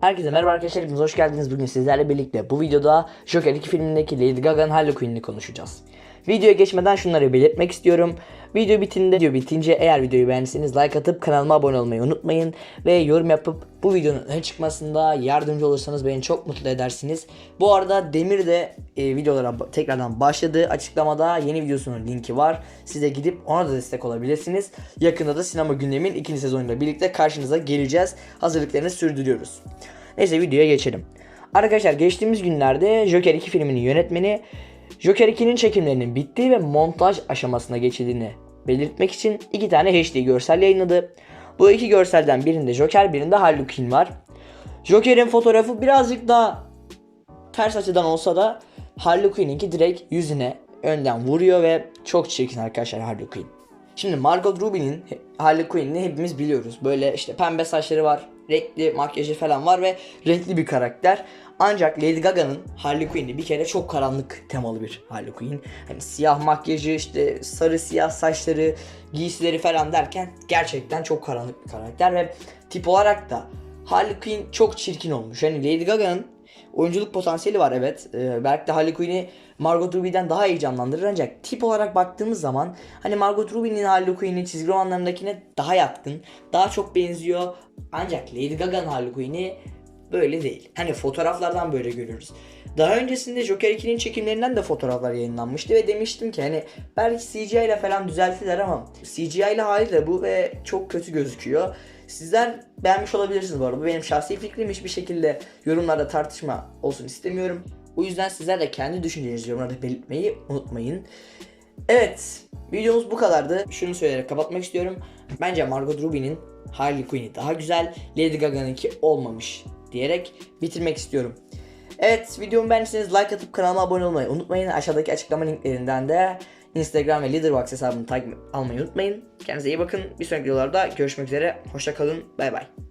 Herkese merhaba arkadaşlar, hepiniz hoş geldiniz. Bugün sizlerle birlikte bu videoda Joker 2 filmindeki Lady Gaga'nın Harley Quinn'ini konuşacağız. Videoya geçmeden şunları belirtmek istiyorum. Video bitince, video bitince eğer videoyu beğendiyseniz like atıp kanalıma abone olmayı unutmayın. Ve yorum yapıp bu videonun öne çıkmasında yardımcı olursanız beni çok mutlu edersiniz. Bu arada Demir de e, videolara tekrardan başladı. Açıklamada yeni videosunun linki var. Siz de gidip ona da destek olabilirsiniz. Yakında da sinema gündemin ikinci sezonuyla birlikte karşınıza geleceğiz. Hazırlıklarını sürdürüyoruz. Neyse videoya geçelim. Arkadaşlar geçtiğimiz günlerde Joker 2 filminin yönetmeni Joker 2'nin çekimlerinin bittiği ve montaj aşamasına geçildiğini belirtmek için iki tane HD görsel yayınladı. Bu iki görselden birinde Joker birinde Harley Quinn var. Joker'in fotoğrafı birazcık daha ters açıdan olsa da Harley Quinn'inki direkt yüzüne önden vuruyor ve çok çirkin arkadaşlar Harley Quinn. Şimdi Margot Robbie'nin Harley Quinn'ini hepimiz biliyoruz. Böyle işte pembe saçları var, renkli makyajı falan var ve renkli bir karakter. Ancak Lady Gaga'nın Harley Quinn'i bir kere çok karanlık temalı bir Harley Quinn. Hani siyah makyajı, işte sarı siyah saçları, giysileri falan derken gerçekten çok karanlık bir karakter ve tip olarak da Harley Quinn çok çirkin olmuş. Yani Lady Gaga'nın oyunculuk potansiyeli var evet. Ee, belki de Harley Quinn'i Margot Robbie'den daha iyi canlandırır ancak tip olarak baktığımız zaman hani Margot Robbie'nin Harley Quinn'i çizgi romanlarındakine daha yatkın, daha çok benziyor. Ancak Lady Gaga'nın Harley Quinn'i böyle değil. Hani fotoğraflardan böyle görüyoruz. Daha öncesinde Joker 2'nin çekimlerinden de fotoğraflar yayınlanmıştı ve demiştim ki hani belki CGI ile falan düzeltiler ama CGI ile haliyle bu ve çok kötü gözüküyor. Sizler beğenmiş olabilirsiniz bu arada. Bu benim şahsi fikrim. Hiçbir şekilde yorumlarda tartışma olsun istemiyorum. O yüzden sizler de kendi düşüncelerinizi yorumlarda belirtmeyi unutmayın. Evet, videomuz bu kadardı. Şunu söyleyerek kapatmak istiyorum. Bence Margot Robbie'nin Harley Quinn'i daha güzel, Lady Gaga'nınki olmamış diyerek bitirmek istiyorum. Evet, videomu beğendiyseniz like atıp kanalıma abone olmayı unutmayın. Aşağıdaki açıklama linklerinden de Instagram ve Leaderbox hesabını takip almayı unutmayın. Kendinize iyi bakın. Bir sonraki videolarda görüşmek üzere. Hoşça kalın. Bay bay.